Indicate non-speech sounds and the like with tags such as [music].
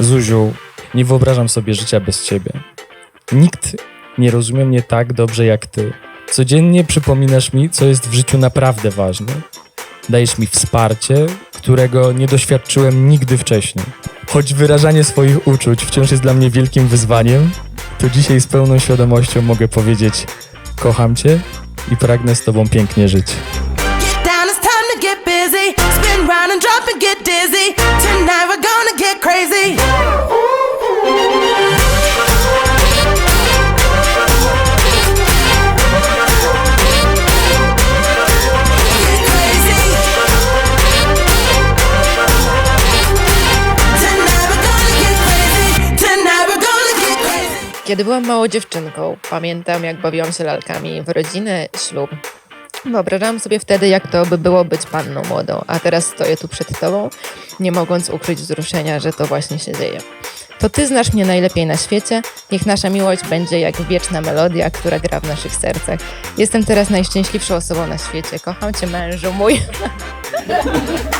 Zuziu, nie wyobrażam sobie życia bez ciebie. Nikt nie rozumie mnie tak dobrze jak ty. Codziennie przypominasz mi, co jest w życiu naprawdę ważne. Dajesz mi wsparcie, którego nie doświadczyłem nigdy wcześniej. Choć wyrażanie swoich uczuć wciąż jest dla mnie wielkim wyzwaniem, to dzisiaj z pełną świadomością mogę powiedzieć: Kocham cię i pragnę z tobą pięknie żyć. Kiedy byłam małą dziewczynką, pamiętam jak bawiłam się lalkami w rodzinę, ślub. Wyobrażałam sobie wtedy, jak to by było być panną młodą, a teraz stoję tu przed tobą, nie mogąc ukryć wzruszenia, że to właśnie się dzieje. To ty znasz mnie najlepiej na świecie, niech nasza miłość będzie jak wieczna melodia, która gra w naszych sercach. Jestem teraz najszczęśliwszą osobą na świecie. Kocham cię, mężu mój. [laughs]